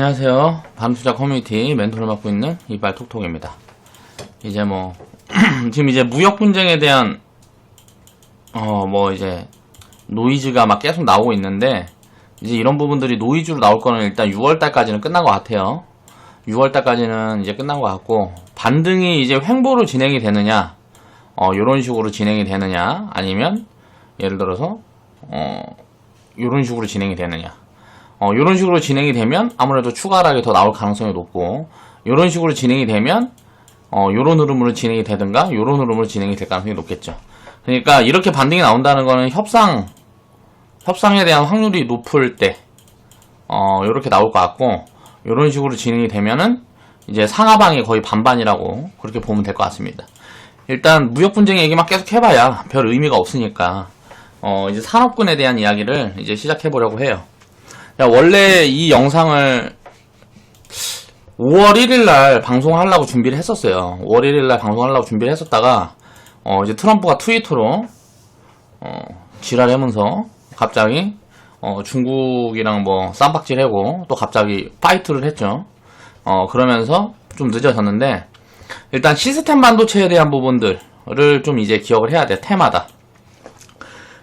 안녕하세요. 밤투자 커뮤니티 멘토를 맡고 있는 이발 톡톡입니다. 이제 뭐, 지금 이제 무역 분쟁에 대한, 어, 뭐 이제, 노이즈가 막 계속 나오고 있는데, 이제 이런 부분들이 노이즈로 나올 거는 일단 6월달까지는 끝난 것 같아요. 6월달까지는 이제 끝난 것 같고, 반등이 이제 횡보로 진행이 되느냐, 어, 요런 식으로 진행이 되느냐, 아니면, 예를 들어서, 어, 요런 식으로 진행이 되느냐. 어, 이런 식으로 진행이 되면 아무래도 추가 하락이 더 나올 가능성이 높고 이런 식으로 진행이 되면 어, 요런 흐름으로 진행이 되든가 요런 흐름으로 진행이 될 가능성이 높겠죠. 그러니까 이렇게 반등이 나온다는 거는 협상 협상에 대한 확률이 높을 때 어, 요렇게 나올 것 같고 요런 식으로 진행이 되면은 이제 상하방이 거의 반반이라고 그렇게 보면 될 것 같습니다. 일단 무역 분쟁 얘기만 계속 해봐야 별 의미가 없으니까 어, 이제 산업군에 대한 이야기를 이제 시작해 보려고 해요. 야, 원래 이 영상을 5월 1일 날 방송하려고 준비를 했었어요. 5월 1일 날 방송하려고 준비를 했었다가, 어, 이제 트럼프가 트위터로, 어, 지랄하면서 갑자기, 어, 중국이랑 뭐 쌈박질 하고 또 갑자기 파이트를 했죠. 어, 그러면서 좀 늦어졌는데, 일단 시스템 반도체에 대한 부분들을 좀 이제 기억을 해야 돼. 테마다.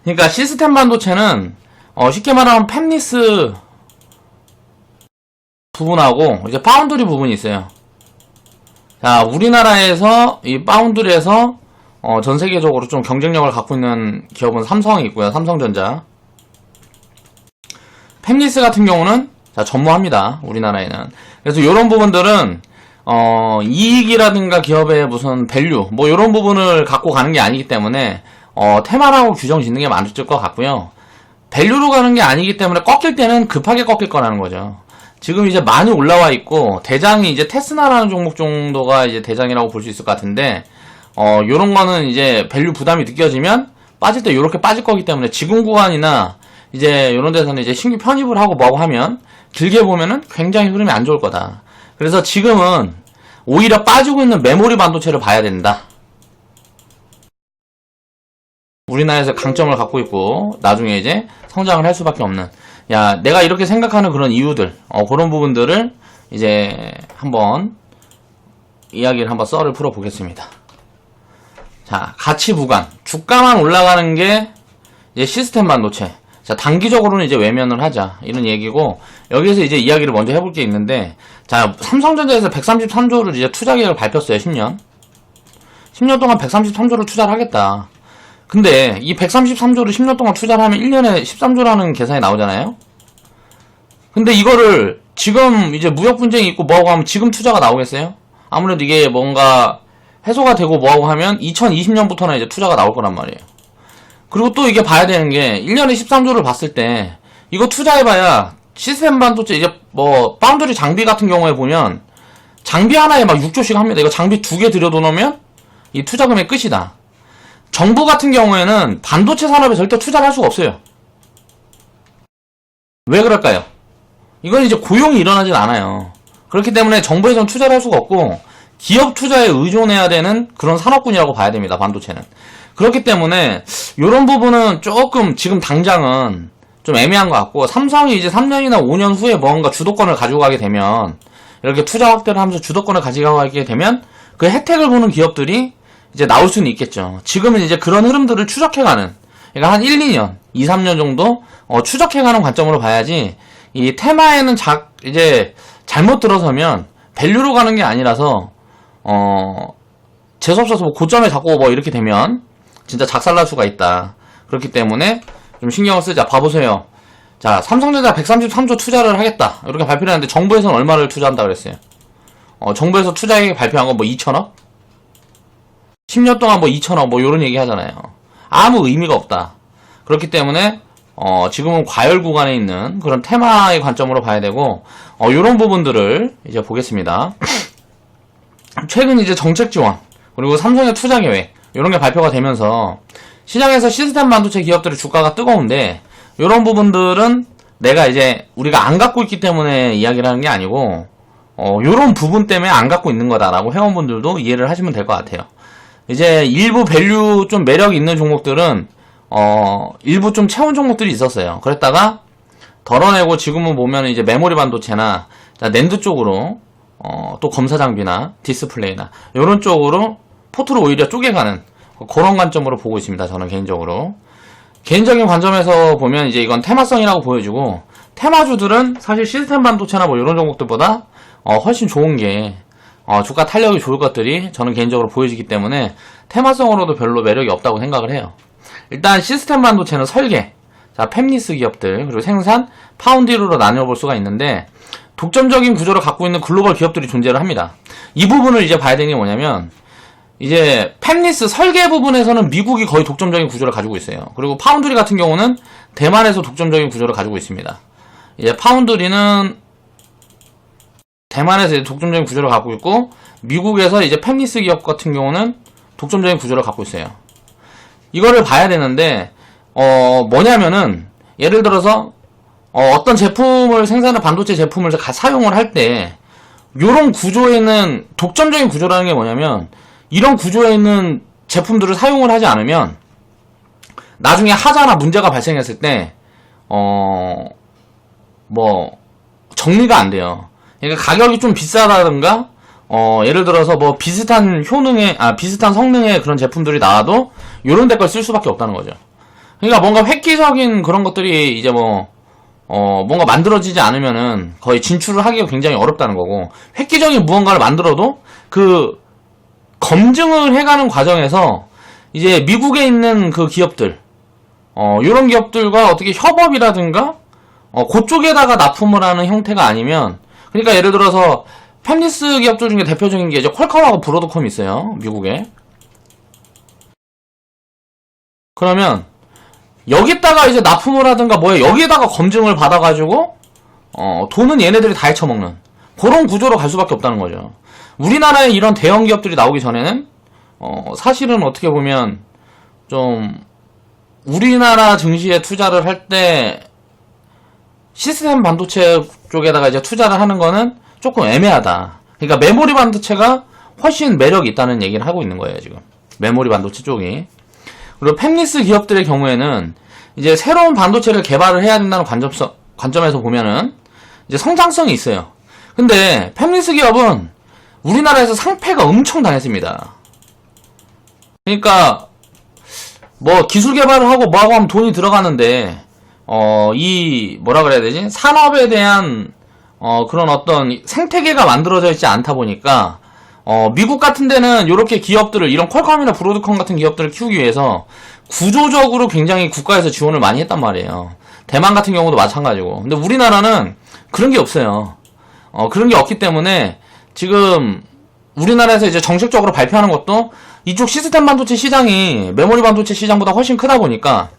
그러니까 시스템 반도체는, 어, 쉽게 말하면 팹리스 부분하고 이제 파운드리 부분이 있어요. 자, 우리나라에서 이 파운드리에서 어, 전 세계적으로 좀 경쟁력을 갖고 있는 기업은 삼성이 있고요. 삼성전자. 팹리스 같은 경우는 자, 전무합니다. 우리나라에는. 그래서 이런 부분들은 어, 이익이라든가 기업의 무슨 밸류 뭐 이런 부분을 갖고 가는 게 아니기 때문에 어, 테마라고 규정 짓는 게 맞을 것 같고요. 밸류로 가는 게 아니기 때문에 꺾일 때는 급하게 꺾일 거라는 거죠. 지금 이제 많이 올라와 있고 대장이 이제 테스나라는 종목 정도가 이제 대장이라고 볼 수 있을 것 같은데 어 요런 거는 이제 밸류 부담이 느껴지면 빠질 때 요렇게 빠질 거기 때문에 지금 구간이나 이제 요런 데서는 이제 신규 편입을 하고 뭐하고 하면 길게 보면은 굉장히 흐름이 안 좋을 거다. 그래서 지금은 오히려 빠지고 있는 메모리 반도체를 봐야 된다. 우리나라에서 강점을 갖고 있고 나중에 이제 성장을 할 수밖에 없는 야 내가 이렇게 생각하는 그런 이유들 어, 그런 부분들을 이제 한번 이야기를 한번 썰을 풀어 보겠습니다. 자 가치 부관 주가만 올라가는 게 이제 시스템 반도체 자 단기적으로는 이제 외면을 하자. 이런 얘기고 여기에서 이제 이야기를 먼저 해볼 게 있는데 자 삼성전자에서 133조를 이제 투자 계획을 발표했어요 10년. 10년 동안 133조를 투자를 하겠다 근데 이 133조를 10년 동안 투자를 하면 1년에 13조라는 계산이 나오잖아요? 근데 이거를 지금 이제 무역 분쟁이 있고 뭐하고 하면 지금 투자가 나오겠어요? 아무래도 이게 뭔가 해소가 되고 뭐하고 하면 2020년부터는 이제 투자가 나올 거란 말이에요. 그리고 또 이게 봐야 되는 게 1년에 13조를 봤을 때 이거 투자해봐야 시스템 반도체 이제 뭐 파운드리 장비 같은 경우에 보면 장비 하나에 막 6조씩 합니다. 이거 장비 두 개 들여놓으면 이 투자금의 끝이다. 정부 같은 경우에는 반도체 산업에 절대 투자를 할 수가 없어요. 왜 그럴까요? 이건 이제 고용이 일어나진 않아요. 그렇기 때문에 정부에서는 투자를 할 수가 없고 기업 투자에 의존해야 되는 그런 산업군이라고 봐야 됩니다. 반도체는. 그렇기 때문에 이런 부분은 조금 지금 당장은 좀 애매한 것 같고 삼성이 이제 3년이나 5년 후에 뭔가 주도권을 가지고 가게 되면 이렇게 투자 확대를 하면서 주도권을 가지고 가게 되면 그 혜택을 보는 기업들이 이제 나올 수는 있겠죠. 지금은 이제 그런 흐름들을 추적해가는, 그러니까 한 1, 2년, 2, 3년 정도 어, 추적해가는 관점으로 봐야지 이 테마에는 자, 이제 잘못 들어서면 밸류로 가는 게 아니라서 어 재수 없어서 뭐 고점에 잡고 뭐 이렇게 되면 진짜 작살날 수가 있다. 그렇기 때문에 좀 신경을 쓰자. 봐보세요. 자, 삼성전자 133조 투자를 하겠다. 이렇게 발표를 했는데 정부에서는 얼마를 투자한다 그랬어요? 어, 정부에서 투자액 발표한 건 뭐 2천억? 10년 동안 뭐 2천억 뭐 이런 얘기 하잖아요. 아무 의미가 없다. 그렇기 때문에 어, 지금은 과열 구간에 있는 그런 테마의 관점으로 봐야 되고 어, 이런 부분들을 이제 보겠습니다. 최근 이제 정책 지원 그리고 삼성의 투자 계획 이런 게 발표가 되면서 시장에서 시스템 반도체 기업들의 주가가 뜨거운데 이런 부분들은 내가 이제 우리가 안 갖고 있기 때문에 이야기를 하는 게 아니고 어, 이런 부분 때문에 안 갖고 있는 거다라고 회원분들도 이해를 하시면 될 것 같아요. 이제 일부 밸류 좀 매력 있는 종목들은 어 일부 좀 채운 종목들이 있었어요. 그랬다가 덜어내고 지금은 보면 이제 메모리 반도체나 자, 낸드 쪽으로 어, 또 검사 장비나 디스플레이나 이런 쪽으로 포트를 오히려 쪼개가는 그런 관점으로 보고 있습니다. 저는 개인적으로 개인적인 관점에서 보면 이제 이건 테마성이라고 보여지고 테마주들은 사실 시스템 반도체나 뭐 이런 종목들보다 어, 훨씬 좋은 게 어, 주가 탄력이 좋을 것들이 저는 개인적으로 보여지기 때문에 테마성으로도 별로 매력이 없다고 생각을 해요. 일단 시스템 반도체는 설계, 자 팹리스 기업들 그리고 생산, 파운디로로 나뉘어볼 수가 있는데 독점적인 구조를 갖고 있는 글로벌 기업들이 존재를 합니다. 이 부분을 이제 봐야 되는 게 뭐냐면 이제 팹리스 설계 부분에서는 미국이 거의 독점적인 구조를 가지고 있어요. 그리고 파운드리 같은 경우는 대만에서 독점적인 구조를 가지고 있습니다. 이제 파운드리는 대만에서 이제 독점적인 구조를 갖고 있고 미국에서 이제 팹리스 기업 같은 경우는 독점적인 구조를 갖고 있어요. 이거를 봐야 되는데 어 뭐냐면은 예를 들어서 어, 떤 제품을 생산한 반도체 제품을 가- 사용을 할때 요런 구조에는 독점적인 구조라는 게 뭐냐면 이런 구조에 있는 제품들을 사용을 하지 않으면 나중에 하자나 문제가 발생했을 때 어, 뭐 정리가 안 돼요. 그러니까 가격이 좀 비싸다든가 어, 예를 들어서 뭐 비슷한 효능의 아 비슷한 성능의 그런 제품들이 나와도 요런 데 걸 쓸 수밖에 없다는 거죠. 그러니까 뭔가 획기적인 그런 것들이 이제 뭐 어, 뭔가 만들어지지 않으면은 거의 진출을 하기가 굉장히 어렵다는 거고, 획기적인 무언가를 만들어도 그 검증을 해가는 과정에서 이제 미국에 있는 그 기업들, 어, 요런 기업들과 어떻게 협업이라든가, 어, 그쪽에다가 납품을 하는 형태가 아니면, 그러니까 예를 들어서 팹리스 기업들 중에 대표적인 게 이제 퀄컴하고 브로드컴이 있어요. 미국에. 그러면 여기다가 이제 납품을 하든가 뭐야 여기에다가 검증을 받아가지고 어 돈은 얘네들이 다 헤쳐먹는 그런 구조로 갈 수밖에 없다는 거죠. 우리나라에 이런 대형 기업들이 나오기 전에는 어 사실은 어떻게 보면 좀 우리나라 증시에 투자를 할 때 시스템 반도체 쪽에다가 이제 투자를 하는 거는 조금 애매하다. 그러니까 메모리 반도체가 훨씬 매력이 있다는 얘기를 하고 있는 거예요, 지금. 메모리 반도체 쪽이. 그리고 팹리스 기업들의 경우에는 이제 새로운 반도체를 개발을 해야 된다는 관점서, 관점에서 보면은 이제 성장성이 있어요. 근데 팹리스 기업은 우리나라에서 상패가 엄청 당했습니다. 그러니까 뭐 기술 개발을 하고 뭐하고 하면 돈이 들어가는데 어 이 뭐라 그래야 되지 산업에 대한 어 그런 어떤 생태계가 만들어져 있지 않다 보니까 어, 미국 같은 데는 이렇게 기업들을, 이런 퀄컴이나 브로드컴 같은 기업들을 키우기 위해서 구조적으로 굉장히 국가에서 지원을 많이 했단 말이에요. 대만 같은 경우도 마찬가지고. 근데 우리나라는 그런 게 없어요. 어, 그런 게 없기 때문에 지금 우리나라에서 이제 정식적으로 발표하는 것도 이쪽 시스템 반도체 시장이 메모리 반도체 시장보다 훨씬 크다 보니까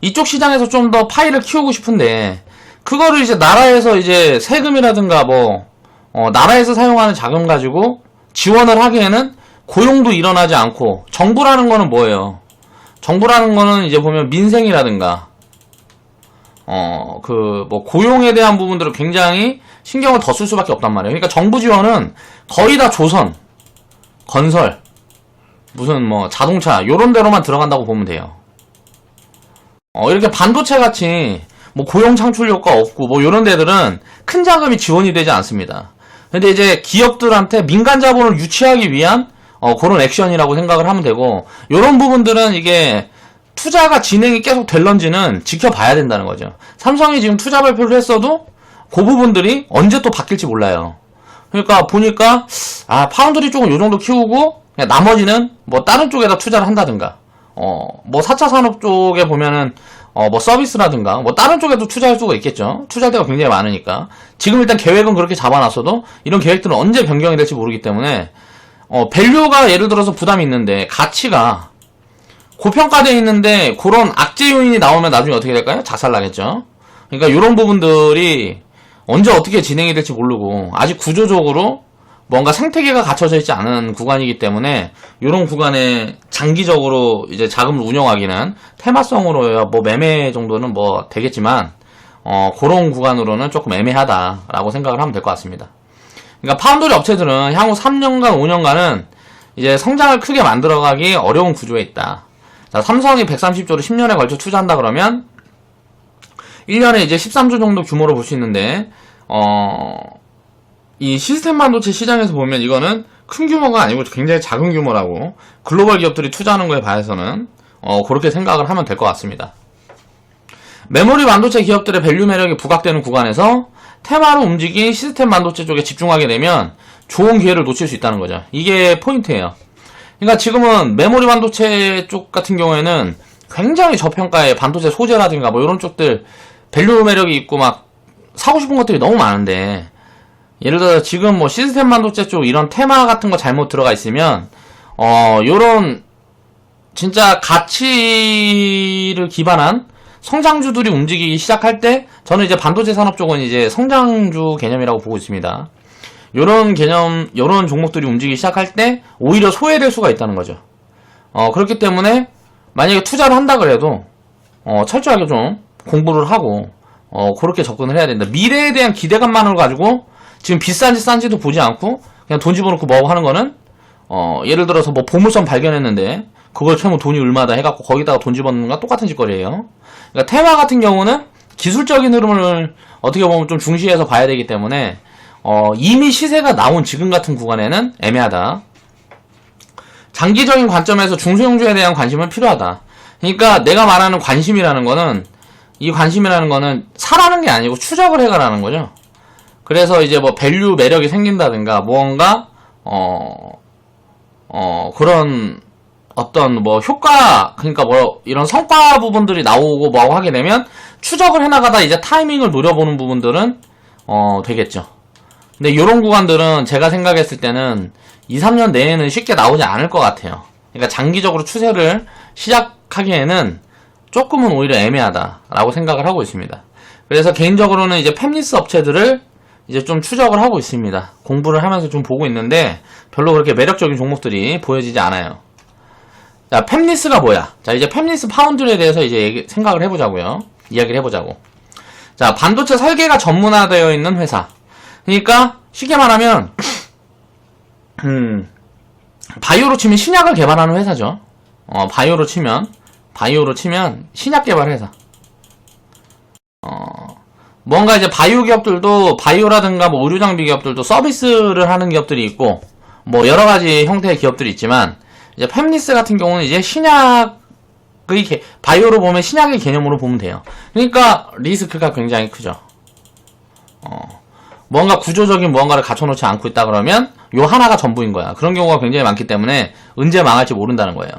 이쪽 시장에서 좀 더 파이를 키우고 싶은데 그거를 이제 나라에서 이제 세금이라든가 뭐 어, 나라에서 사용하는 자금 가지고 지원을 하기에는 고용도 일어나지 않고 정부라는 거는 뭐예요? 정부라는 거는 이제 보면 민생이라든가 어 그 뭐 고용에 대한 부분들을 굉장히 신경을 더 쓸 수밖에 없단 말이에요. 그러니까 정부 지원은 거의 다 조선, 건설, 무슨 뭐 자동차 요런 데로만 들어간다고 보면 돼요. 어 이렇게 반도체 같이 뭐 고용 창출 효과 없고 뭐 이런 데들은 큰 자금이 지원이 되지 않습니다. 근데 이제 기업들한테 민간 자본을 유치하기 위한 어, 그런 액션이라고 생각을 하면 되고 이런 부분들은 이게 투자가 진행이 계속 될런지는 지켜봐야 된다는 거죠. 삼성이 지금 투자 발표를 했어도 그 부분들이 언제 또 바뀔지 몰라요. 그러니까 보니까 아 파운드리 쪽은 요 정도 키우고 나머지는 뭐 다른 쪽에다 투자를 한다든가 어 뭐 4차 산업 쪽에 보면은 어 뭐 서비스라든가 뭐 다른 쪽에도 투자할 수가 있겠죠. 투자할 데가 굉장히 많으니까 지금 일단 계획은 그렇게 잡아놨어도 이런 계획들은 언제 변경이 될지 모르기 때문에 어 밸류가 예를 들어서 부담이 있는데 가치가 고평가되어 있는데 그런 악재 요인이 나오면 나중에 어떻게 될까요? 작살나겠죠. 그러니까 이런 부분들이 언제 어떻게 진행이 될지 모르고 아직 구조적으로 뭔가 생태계가 갖춰져 있지 않은 구간이기 때문에 이런 구간에 장기적으로 이제 자금을 운영하기는 테마성으로야 뭐 매매 정도는 뭐 되겠지만 어 그런 구간으로는 조금 애매하다라고 생각을 하면 될 것 같습니다. 그러니까 파운드리 업체들은 향후 3년간 5년간은 이제 성장을 크게 만들어가기 어려운 구조에 있다. 자, 삼성이 130조를 10년에 걸쳐 투자한다 그러면 1년에 이제 13조 정도 규모로 볼 수 있는데 어, 이 시스템 반도체 시장에서 보면 이거는 큰 규모가 아니고 굉장히 작은 규모라고 글로벌 기업들이 투자하는 거에 반해서는 어, 그렇게 생각을 하면 될 것 같습니다. 메모리 반도체 기업들의 밸류 매력이 부각되는 구간에서 테마로 움직인 시스템 반도체 쪽에 집중하게 되면 좋은 기회를 놓칠 수 있다는 거죠. 이게 포인트예요. 그러니까 지금은 메모리 반도체 쪽 같은 경우에는 굉장히 저평가의 반도체 소재라든가 뭐 이런 쪽들 밸류 매력이 있고 막 사고 싶은 것들이 너무 많은데 예를 들어 지금 뭐 시스템 반도체 쪽 이런 테마 같은 거 잘못 들어가 있으면 어 요런 진짜 가치를 기반한 성장주들이 움직이기 시작할 때 저는 이제 반도체 산업 쪽은 이제 성장주 개념이라고 보고 있습니다. 요런 개념 요런 종목들이 움직이기 시작할 때 오히려 소외될 수가 있다는 거죠. 어 그렇기 때문에 만약에 투자를 한다 그래도 어 철저하게 좀 공부를 하고 어 그렇게 접근을 해야 된다. 미래에 대한 기대감만을 가지고 지금 비싼지 싼지도 보지 않고 그냥 돈 집어넣고 뭐 하는 거는 어 예를 들어서 뭐 보물섬 발견했는데 그걸 채우면 돈이 얼마다 해갖고 거기다가 돈 집어넣는 거랑 똑같은 짓거리예요. 그러니까 테마 같은 경우는 기술적인 흐름을 어떻게 보면 좀 중시해서 봐야 되기 때문에 어 이미 시세가 나온 지금 같은 구간에는 애매하다. 장기적인 관점에서 중소형주에 대한 관심은 필요하다. 그러니까 내가 말하는 관심이라는 거는 이 관심이라는 거는 사라는 게 아니고 추적을 해가라는 거죠. 그래서 이제 뭐 밸류 매력이 생긴다든가 무언가 어, 어 그런 어떤 뭐 효과 그러니까 뭐 이런 성과 부분들이 나오고 뭐하고 하게 되면 추적을 해나가다 이제 타이밍을 노려보는 부분들은 어 되겠죠. 근데 이런 구간들은 제가 생각했을 때는 2, 3년 내에는 쉽게 나오지 않을 것 같아요. 그러니까 장기적으로 추세를 시작하기에는 조금은 오히려 애매하다라고 생각을 하고 있습니다. 그래서 개인적으로는 이제 팹리스 업체들을 이제 좀 추적을 하고 있습니다. 공부를 하면서 좀 보고 있는데 별로 그렇게 매력적인 종목들이 보여지지 않아요. 자, 팹리스가 뭐야? 자, 이제 팹리스 파운드에 대해서 이제 얘기- 생각을 해보자고요. 이야기를 해보자고. 자, 반도체 설계가 전문화되어 있는 회사. 그러니까 쉽게 말하면 음, 바이오로 치면 신약을 개발하는 회사죠. 어, 바이오로 치면 바이오로 치면 신약 개발 회사. 어, 뭔가 이제 바이오 기업들도 바이오라든가 뭐 의료 장비 기업들도 서비스를 하는 기업들이 있고 뭐 여러 가지 형태의 기업들이 있지만 이제 팹리스 같은 경우는 이제 신약의 개- 바이오로 보면 신약의 개념으로 보면 돼요. 그러니까 리스크가 굉장히 크죠. 어, 뭔가 구조적인 무언가를 갖춰놓지 않고 있다 그러면 요 하나가 전부인 거야. 그런 경우가 굉장히 많기 때문에 언제 망할지 모른다는 거예요.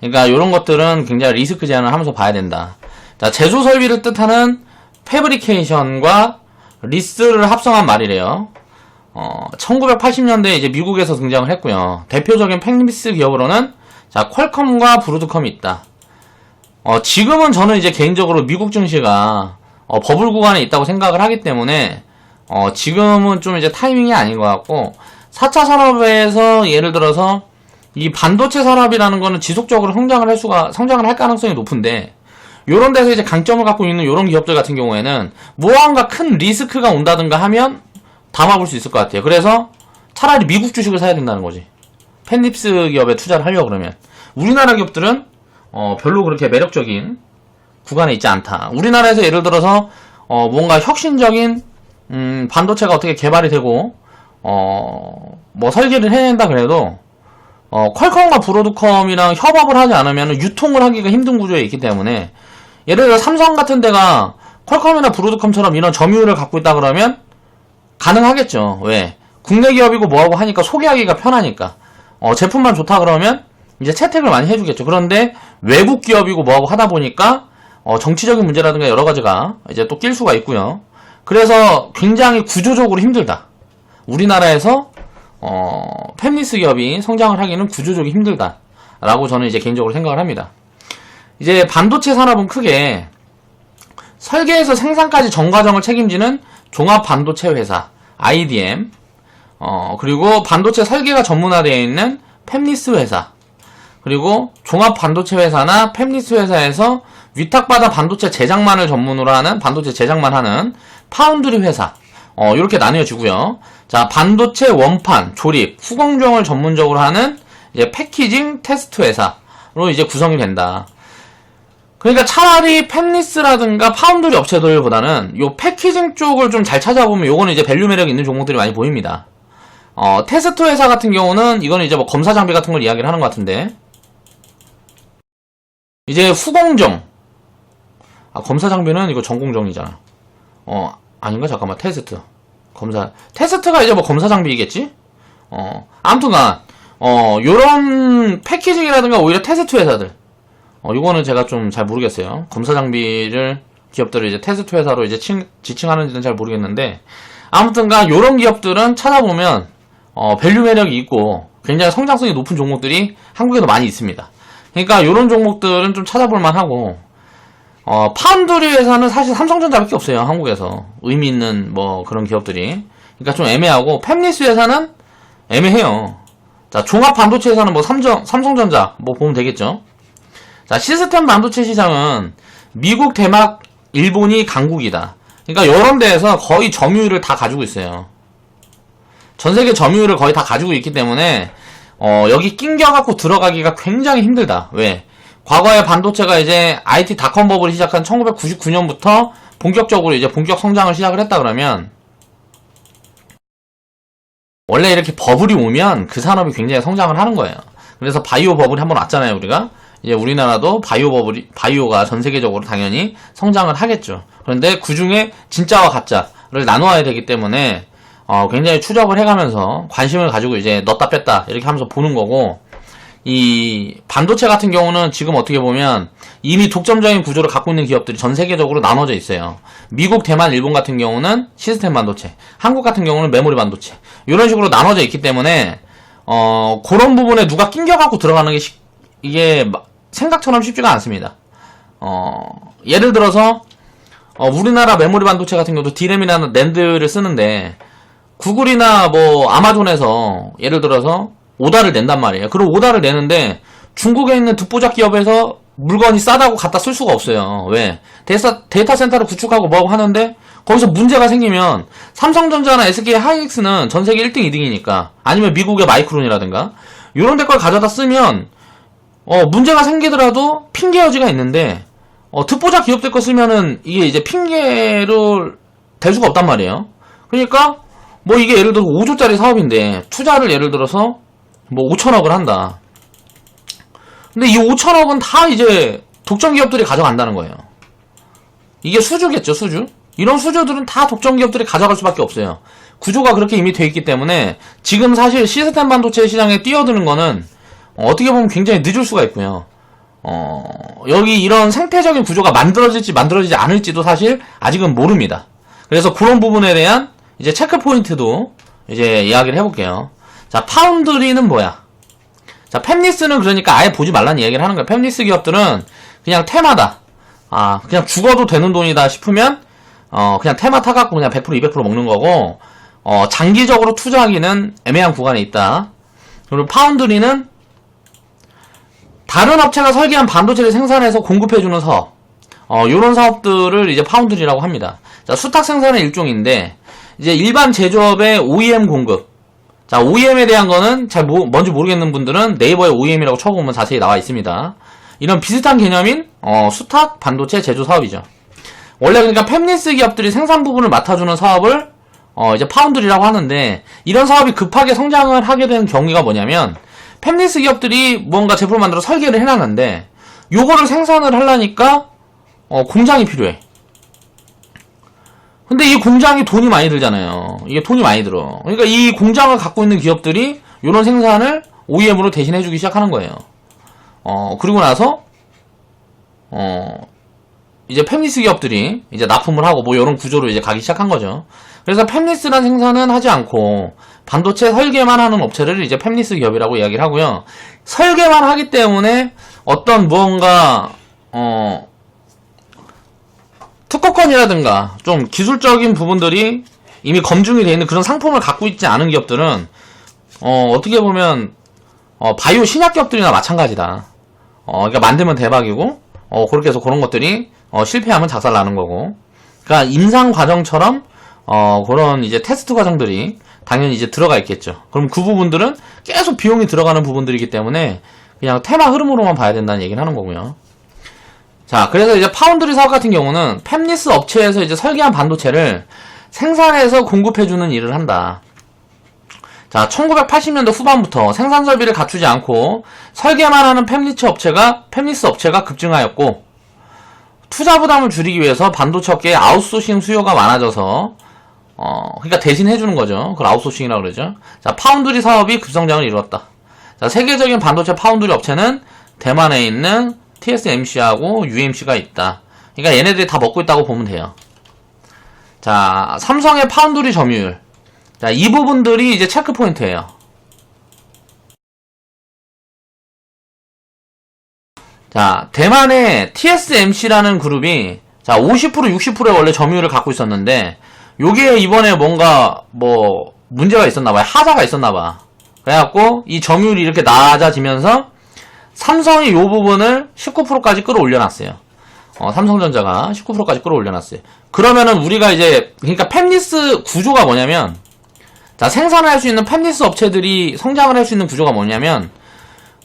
그러니까 이런 것들은 굉장히 리스크 제한을 하면서 봐야 된다. 자, 제조 설비를 뜻하는 패브리케이션과 리스를 합성한 말이래요. 어, 1980년대에 이제 미국에서 등장을 했고요. 대표적인 팽리스 기업으로는 자, 퀄컴과 브루드컴이 있다. 어, 지금은 저는 이제 개인적으로 미국 증시가 어, 버블 구간에 있다고 생각을 하기 때문에 어, 지금은 좀 이제 타이밍이 아닌 것 같고 4차 산업에서 예를 들어서 이 반도체 산업이라는 거는 지속적으로 성장을 할 수가 성장을 할 가능성이 높은데 요런 데서 이제 강점을 갖고 있는 요런 기업들 같은 경우에는 무언가 큰 리스크가 온다든가 하면 담아볼 수 있을 것 같아요. 그래서 차라리 미국 주식을 사야 된다는 거지. 펜립스 기업에 투자를 하려고 그러면 우리나라 기업들은 어, 별로 그렇게 매력적인 구간에 있지 않다. 우리나라에서 예를 들어서 어, 뭔가 혁신적인 음, 반도체가 어떻게 개발이 되고 어, 뭐 설계를 해낸다 그래도 어, 퀄컴과 브로드컴이랑 협업을 하지 않으면 유통을 하기가 힘든 구조에 있기 때문에 예를 들어 삼성 같은 데가 퀄컴이나 브로드컴처럼 이런 점유율을 갖고 있다 그러면 가능하겠죠. 왜? 국내 기업이고 뭐하고 하니까 소개하기가 편하니까. 어, 제품만 좋다 그러면 이제 채택을 많이 해주겠죠. 그런데 외국 기업이고 뭐하고 하다 보니까 어, 정치적인 문제라든가 여러 가지가 이제 또 낄 수가 있고요. 그래서 굉장히 구조적으로 힘들다. 우리나라에서 어, 팹리스 기업이 성장을 하기는 구조적으로 힘들다. 라고 저는 이제 개인적으로 생각을 합니다. 이제 반도체 산업은 크게 설계에서 생산까지 전 과정을 책임지는 종합 반도체 회사 IDM 어 그리고 반도체 설계가 전문화되어 있는 팹리스 회사 그리고 종합 반도체 회사나 팹리스 회사에서 위탁받아 반도체 제작만을 전문으로 하는 반도체 제작만 하는 파운드리 회사 어 이렇게 나뉘어지고요. 자 반도체 원판 조립 후공정을 전문적으로 하는 이제 패키징 테스트 회사로 이제 구성이 된다. 그러니까 차라리 펜리스라든가 파운드리 업체들보다는 요 패키징 쪽을 좀 잘 찾아보면 요거는 이제 밸류 매력 있는 종목들이 많이 보입니다. 어, 테스트 회사 같은 경우는 이거는 이제 뭐 검사 장비 같은 걸 이야기를 하는 것 같은데 이제 후공정 아 검사 장비는 이거 전공정이잖아. 어 아닌가 잠깐만 테스트 검사 테스트가 이제 뭐 검사 장비겠지? 어 아무튼간 어 요런 패키징이라든가 오히려 테스트 회사들 어 요거는 제가 좀 잘 모르겠어요. 검사 장비를 기업들을 이제 테스트 회사로 이제 칭, 지칭하는지는 잘 모르겠는데 아무튼간 요런 기업들은 찾아보면 어 밸류 매력이 있고 굉장히 성장성이 높은 종목들이 한국에도 많이 있습니다. 그러니까 요런 종목들은 좀 찾아볼 만하고 어, 파운드리 회사는 사실 삼성전자밖에 없어요, 한국에서. 의미 있는 뭐 그런 기업들이. 그러니까 좀 애매하고, 팹리스 회사는 애매해요. 자, 종합 반도체 회사는 뭐 삼성, 삼성전자 뭐 보면 되겠죠. 자, 시스템 반도체 시장은 미국, 대막, 일본이 강국이다. 그러니까 이런 데에서 거의 점유율을 다 가지고 있어요. 전 세계 점유율을 거의 다 가지고 있기 때문에 어, 여기 낑겨갖고 들어가기가 굉장히 힘들다. 왜? 과거에 반도체가 이제 IT 닷컴 버블이 시작한 1999년부터 본격적으로 이제 본격 성장을 시작을 했다 그러면 원래 이렇게 버블이 오면 그 산업이 굉장히 성장을 하는 거예요. 그래서 바이오 버블이 한번 왔잖아요, 우리가. 이제 우리나라도 바이오 버블이, 바이오가 전 세계적으로 당연히 성장을 하겠죠. 그런데 그 중에 진짜와 가짜를 나누어야 되기 때문에 어, 굉장히 추적을 해가면서 관심을 가지고 이제 넣다 뺐다 이렇게 하면서 보는 거고 이 반도체 같은 경우는 지금 어떻게 보면 이미 독점적인 구조를 갖고 있는 기업들이 전 세계적으로 나눠져 있어요. 미국, 대만, 일본 같은 경우는 시스템 반도체, 한국 같은 경우는 메모리 반도체 이런 식으로 나눠져 있기 때문에 어 그런 부분에 누가 낑겨갖고 들어가는 게 시- 이게 마- 생각처럼 쉽지가 않습니다. 어 예를 들어서 어, 우리나라 메모리 반도체 같은 경우도 디램이나 낸드를 쓰는데 구글이나 뭐 아마존에서 예를 들어서 오다를 낸단 말이에요. 그럼 오다를 내는데 중국에 있는 듣보잡 기업에서 물건이 싸다고 갖다 쓸 수가 없어요. 왜? 데이터, 데이터 센터를 구축하고 뭐하고 하는데 거기서 문제가 생기면 삼성전자나 SK 하이닉스는 전 세계 1등, 2등이니까 아니면 미국의 마이크론이라든가 이런 데 걸 가져다 쓰면 어, 문제가 생기더라도 핑계 여지가 있는데 어, 듣보잡 기업들 거 쓰면은 이게 이제 핑계를 댈 수가 없단 말이에요. 그러니까 뭐 이게 예를 들어서 5조짜리 사업인데 투자를 예를 들어서 뭐 5천억을 한다. 근데 이 5천억은 다 이제 독점 기업들이 가져간다는 거예요. 이게 수주겠죠, 수주. 이런 수주들은 다 독점 기업들이 가져갈 수밖에 없어요. 구조가 그렇게 이미 돼 있기 때문에 지금 사실 시스템 반도체 시장에 뛰어드는 거는 어, 어떻게 보면 굉장히 늦을 수가 있고요. 어, 여기 이런 생태적인 구조가 만들어질지 만들어지지 않을지도 사실 아직은 모릅니다. 그래서 그런 부분에 대한 이제 체크 포인트도 이제 이야기를 해볼게요. 자, 파운드리는 뭐야? 자, 팹리스는 그러니까 아예 보지 말라는 이야기를 하는 거야. 팹리스 기업들은 그냥 테마다. 아, 그냥 죽어도 되는 돈이다 싶으면, 어, 그냥 테마 타갖고 그냥 100% 200% 먹는 거고, 어, 장기적으로 투자하기는 애매한 구간에 있다. 그리고 파운드리는 다른 업체가 설계한 반도체를 생산해서 공급해주는 사업. 어, 요런 사업들을 이제 파운드리라고 합니다. 자, 수탁 생산의 일종인데, 이제 일반 제조업의 OEM 공급. 자, OEM에 대한 거는 잘 모, 뭔지 모르겠는 분들은 네이버에 OEM이라고 쳐보면 자세히 나와 있습니다. 이런 비슷한 개념인, 어, 수탁 반도체 제조 사업이죠. 원래 그러니까 팹리스 기업들이 생산 부분을 맡아주는 사업을, 어, 이제 파운드리라고 하는데, 이런 사업이 급하게 성장을 하게 되는 경우가 뭐냐면, 팹리스 기업들이 뭔가 제품을 만들어 설계를 해놨는데, 요거를 생산을 하려니까, 어, 공장이 필요해. 근데 이 공장이 돈이 많이 들잖아요. 이게 돈이 많이 들어. 그러니까 이 공장을 갖고 있는 기업들이 이런 생산을 OEM으로 대신해 주기 시작하는 거예요. 어, 그리고 나서, 어, 이제 팹리스 기업들이 이제 납품을 하고 뭐 이런 구조로 이제 가기 시작한 거죠. 그래서 팹리스란 생산은 하지 않고 반도체 설계만 하는 업체를 이제 팹리스 기업이라고 이야기를 하고요. 설계만 하기 때문에 어떤 무언가, 어, 특허권이라든가 좀 기술적인 부분들이 이미 검증이 되어 있는 그런 상품을 갖고 있지 않은 기업들은 어, 어떻게 보면 어, 바이오 신약 기업들이나 마찬가지다. 어, 그러니까 만들면 대박이고 어, 그렇게 해서 그런 것들이 어, 실패하면 작살 나는 거고. 그러니까 임상 과정처럼 어, 그런 이제 테스트 과정들이 당연히 이제 들어가 있겠죠. 그럼 그 부분들은 계속 비용이 들어가는 부분들이기 때문에 그냥 테마 흐름으로만 봐야 된다는 얘기를 하는 거고요. 자, 그래서 이제 파운드리 사업 같은 경우는 팹리스 업체에서 이제 설계한 반도체를 생산해서 공급해주는 일을 한다. 자, 1980년대 후반부터 생산 설비를 갖추지 않고 설계만 하는 팹리스 업체가 팹리스 업체가 급증하였고 투자 부담을 줄이기 위해서 반도체 업계의 아웃소싱 수요가 많아져서 어, 그러니까 대신 해주는 거죠. 그걸 아웃소싱이라고 그러죠. 자, 파운드리 사업이 급성장을 이루었다. 자, 세계적인 반도체 파운드리 업체는 대만에 있는 TSMC하고 UMC가 있다. 그러니까 얘네들이 다 먹고 있다고 보면 돼요. 자, 삼성의 파운드리 점유율. 자, 이 부분들이 이제 체크 포인트예요. 자, 대만의 TSMC라는 그룹이 자, 50% 60%의 원래 점유율을 갖고 있었는데 요게 이번에 뭔가 뭐 문제가 있었나 봐요. 하자가 있었나 봐. 그래갖고 이 점유율이 이렇게 낮아지면서 삼성이 요 부분을 19%까지 끌어올려 놨어요. 어, 삼성전자가 19%까지 끌어올려 놨어요. 그러면은 우리가 이제 그러니까 팹리스 구조가 뭐냐면 자, 생산을 할 수 있는 팹리스 업체들이 성장을 할 수 있는 구조가 뭐냐면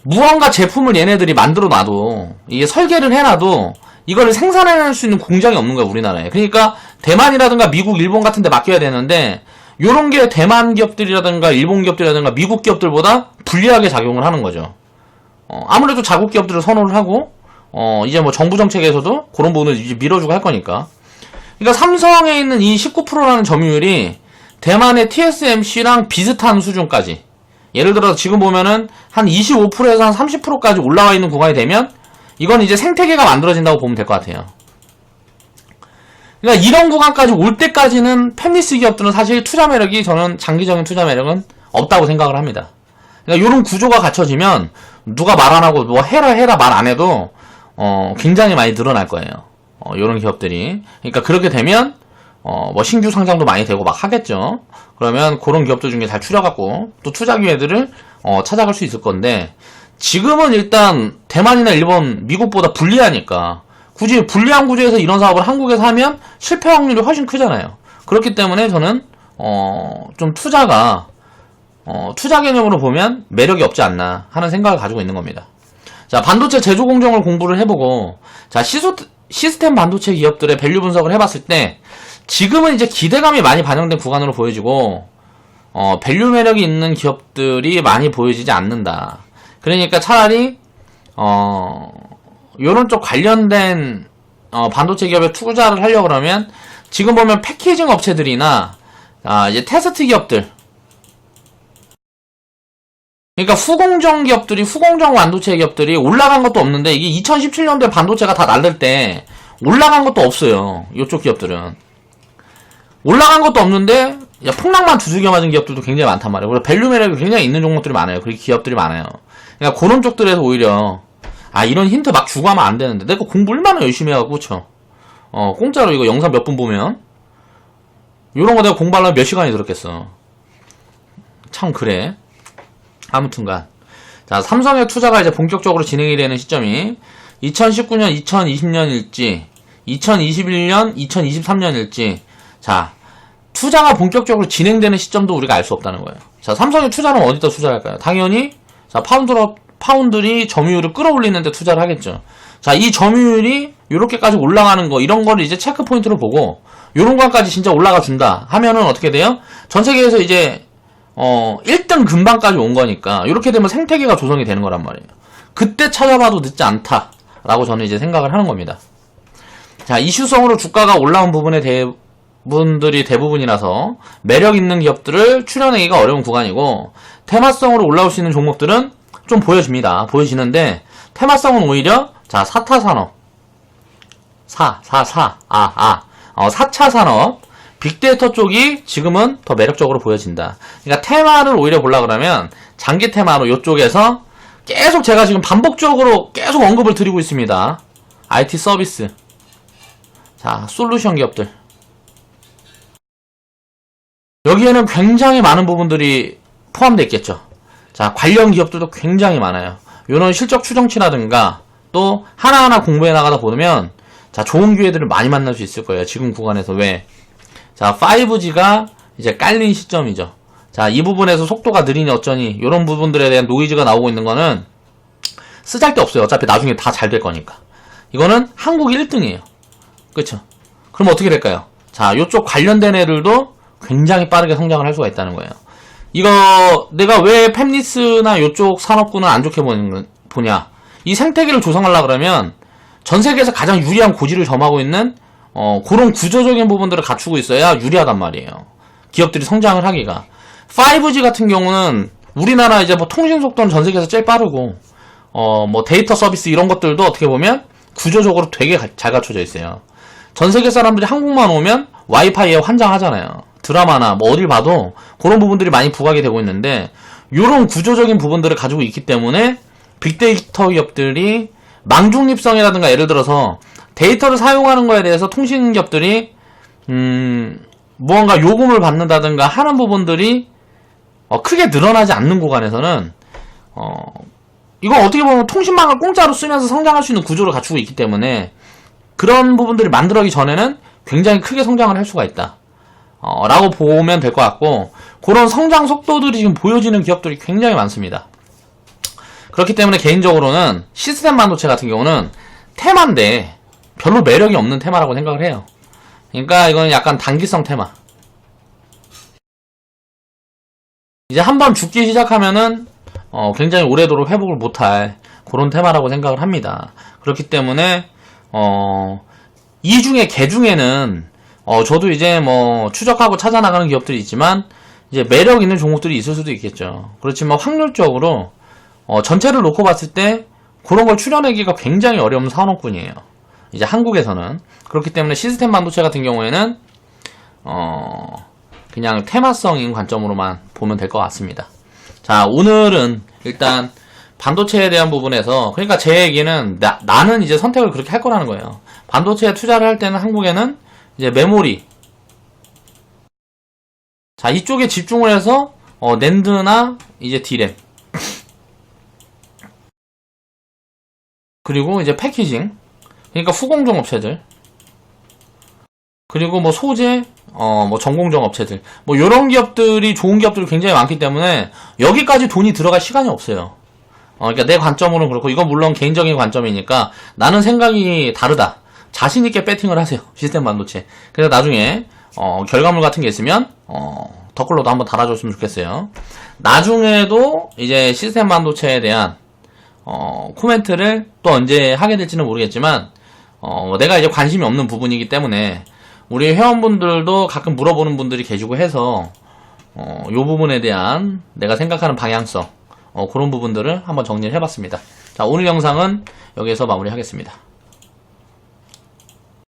무언가 제품을 얘네들이 만들어 놔도 이게 설계를 해놔도 이거를 생산할 수 있는 공장이 없는 거야 우리나라에. 그러니까 대만이라든가 미국, 일본 같은 데 맡겨야 되는데 요런 게 대만 기업들이라든가 일본 기업들이라든가 미국 기업들보다 불리하게 작용을 하는 거죠. 어, 아무래도 자국 기업들을 선호를 하고 어, 이제 뭐 정부 정책에서도 그런 부분을 이제 밀어주고 할 거니까. 그러니까 삼성에 있는 이 19%라는 점유율이 대만의 TSMC랑 비슷한 수준까지. 예를 들어서 지금 보면은 한 25%에서 한 30%까지 올라와 있는 구간이 되면 이건 이제 생태계가 만들어진다고 보면 될 것 같아요. 그러니까 이런 구간까지 올 때까지는 팹리스 기업들은 사실 투자 매력이 저는 장기적인 투자 매력은 없다고 생각을 합니다. 그러니까 이런 구조가 갖춰지면 누가 말 안 하고 뭐 해라 해라 말 안 해도 어 굉장히 많이 늘어날 거예요. 어 이런 기업들이. 그러니까 그렇게 되면 어 뭐 신규 상장도 많이 되고 막 하겠죠. 그러면 그런 기업들 중에 잘 추려갖고 또 투자 기회들을 어 찾아갈 수 있을 건데 지금은 일단 대만이나 일본, 미국보다 불리하니까 굳이 불리한 구조에서 이런 사업을 한국에서 하면 실패 확률이 훨씬 크잖아요. 그렇기 때문에 저는 어, 좀 투자가 어, 투자 개념으로 보면 매력이 없지 않나 하는 생각을 가지고 있는 겁니다. 자, 반도체 제조 공정을 공부를 해보고 자, 시소, 시스템 반도체 기업들의 밸류 분석을 해봤을 때 지금은 이제 기대감이 많이 반영된 구간으로 보여지고 어, 밸류 매력이 있는 기업들이 많이 보여지지 않는다. 그러니까 차라리 어 요런 쪽 관련된 어, 반도체 기업에 투자를 하려고 그러면 지금 보면 패키징 업체들이나 아, 이제 테스트 기업들 그러니까 후공정 기업들이 후공정 반도체 기업들이 올라간 것도 없는데 이게 2017년도에 반도체가 다 날릴 때 올라간 것도 없어요. 이쪽 기업들은 올라간 것도 없는데 야, 폭락만 두들겨 맞은 기업들도 굉장히 많단 말이에요. 그래서 밸류 매력이 굉장히 있는 종목들이 많아요. 그리고 기업들이 많아요. 그러니까 그런 쪽들에서 오히려 아 이런 힌트 막 주고 하면 안 되는데. 내가 공부 얼마나 열심히 하고 그쵸? 어 공짜로 이거 영상 몇 분 보면. 요런 거 내가 공부하려면 몇 시간이 들었겠어. 참 그래. 아무튼간. 자 삼성의 투자가 이제 본격적으로 진행이 되는 시점이 2019년 2020년일지 2021년 2023년일지. 자 투자가 본격적으로 진행되는 시점도 우리가 알 수 없다는 거예요. 자 삼성의 투자는 어디다 투자할까요? 당연히 자 파운드로 파운드리 점유율을 끌어올리는데 투자를 하겠죠. 자, 이 점유율이 이렇게까지 올라가는 거 이런 거를 이제 체크 포인트로 보고 요런 거까지 진짜 올라가 준다 하면은 어떻게 돼요? 전 세계에서 이제 어 1등 근방까지 온 거니까 이렇게 되면 생태계가 조성이 되는 거란 말이에요. 그때 찾아봐도 늦지 않다라고 저는 이제 생각을 하는 겁니다. 자, 이슈성으로 주가가 올라온 부분에 대해 분들이 대부분이라서 매력 있는 기업들을 출연하기가 어려운 구간이고 테마성으로 올라올 수 있는 종목들은 좀 보여집니다. 보여지는데 테마성은 오히려 자 4타 산업 4, 4, 4, 아, 아 어, 4차 산업 빅데이터 쪽이 지금은 더 매력적으로 보여진다. 그러니까 테마를 오히려 보려 그러면 장기 테마로 이쪽에서 계속 제가 지금 반복적으로 계속 언급을 드리고 있습니다. IT 서비스 자 솔루션 기업들 여기에는 굉장히 많은 부분들이 포함되어 있겠죠. 자, 관련 기업들도 굉장히 많아요. 이런 실적 추정치라든가 또 하나하나 공부해 나가다 보면 자, 좋은 기회들을 많이 만날 수 있을 거예요. 지금 구간에서 왜? 자, 5G가 이제 깔린 시점이죠. 자, 이 부분에서 속도가 느리니 어쩌니 이런 부분들에 대한 노이즈가 나오고 있는 거는 쓰잘데 없어요. 어차피 나중에 다 잘 될 거니까. 이거는 한국이 1등이에요. 그쵸? 그럼 어떻게 될까요? 자, 요쪽 관련된 애들도 굉장히 빠르게 성장을 할 수가 있다는 거예요. 이거 내가 왜 팹리스나 요쪽 산업군을 안 좋게 보냐? 이 생태계를 조성하려 그러면 전 세계에서 가장 유리한 고지를 점하고 있는 어, 그런 구조적인 부분들을 갖추고 있어야 유리하단 말이에요. 기업들이 성장을 하기가. 5G 같은 경우는 우리나라 이제 뭐 통신 속도는 전 세계에서 제일 빠르고 어, 뭐 데이터 서비스 이런 것들도 어떻게 보면 구조적으로 되게 가- 잘 갖춰져 있어요. 전 세계 사람들이 한국만 오면 와이파이에 환장하잖아요. 드라마나 뭐 어딜 봐도 그런 부분들이 많이 부각이 되고 있는데 이런 구조적인 부분들을 가지고 있기 때문에 빅데이터 기업들이 망중립성이라든가 예를 들어서 데이터를 사용하는 거에 대해서 통신 기업들이 음 무언가 요금을 받는다든가 하는 부분들이 어, 크게 늘어나지 않는 구간에서는 어 이건 어떻게 보면 통신망을 공짜로 쓰면서 성장할 수 있는 구조를 갖추고 있기 때문에 그런 부분들이 만들어기 전에는 굉장히 크게 성장을 할 수가 있다. 어, 라고 보면 될 것 같고, 그런 성장 속도들이 지금 보여지는 기업들이 굉장히 많습니다. 그렇기 때문에 개인적으로는 시스템 반도체 같은 경우는 테마인데 별로 매력이 없는 테마라고 생각을 해요. 그러니까 이건 약간 단기성 테마. 이제 한 번 죽기 시작하면은 어, 굉장히 오래도록 회복을 못할 그런 테마라고 생각을 합니다. 그렇기 때문에 어, 이 중에 개 중에는 어, 저도 이제 뭐 추적하고 찾아 나가는 기업들이 있지만 이제 매력 있는 종목들이 있을 수도 있겠죠. 그렇지만 확률적으로 어, 전체를 놓고 봤을 때 그런 걸 추려내기가 굉장히 어려운 산업군이에요. 이제 한국에서는 그렇기 때문에 시스템 반도체 같은 경우에는 어, 그냥 테마성인 관점으로만 보면 될 것 같습니다. 자, 오늘은 일단 반도체에 대한 부분에서 그러니까 제 얘기는 나, 나는 이제 선택을 그렇게 할 거라는 거예요. 반도체에 투자를 할 때는 한국에는 이제 메모리. 자, 이쪽에 집중을 해서 어, 낸드나 이제 디램. 그리고 이제 패키징. 그러니까 후공정 업체들. 그리고 뭐 소재, 어, 뭐 전공정 업체들, 뭐 요런 기업들이 좋은 기업들이 굉장히 많기 때문에 여기까지 돈이 들어갈 시간이 없어요. 어, 그러니까 내 관점으로는 그렇고 이건 물론 개인적인 관점이니까 나는 생각이 다르다. 자신 있게 배팅을 하세요. 시스템 반도체. 그래서 나중에 어, 결과물 같은 게 있으면 어, 댓글로도 한번 달아줬으면 좋겠어요. 나중에도 이제 시스템 반도체에 대한 어, 코멘트를 또 언제 하게 될지는 모르겠지만 어, 내가 이제 관심이 없는 부분이기 때문에 우리 회원분들도 가끔 물어보는 분들이 계시고 해서 어, 요 부분에 대한 내가 생각하는 방향성 어, 그런 부분들을 한번 정리를 해봤습니다. 자 오늘 영상은 여기에서 마무리하겠습니다.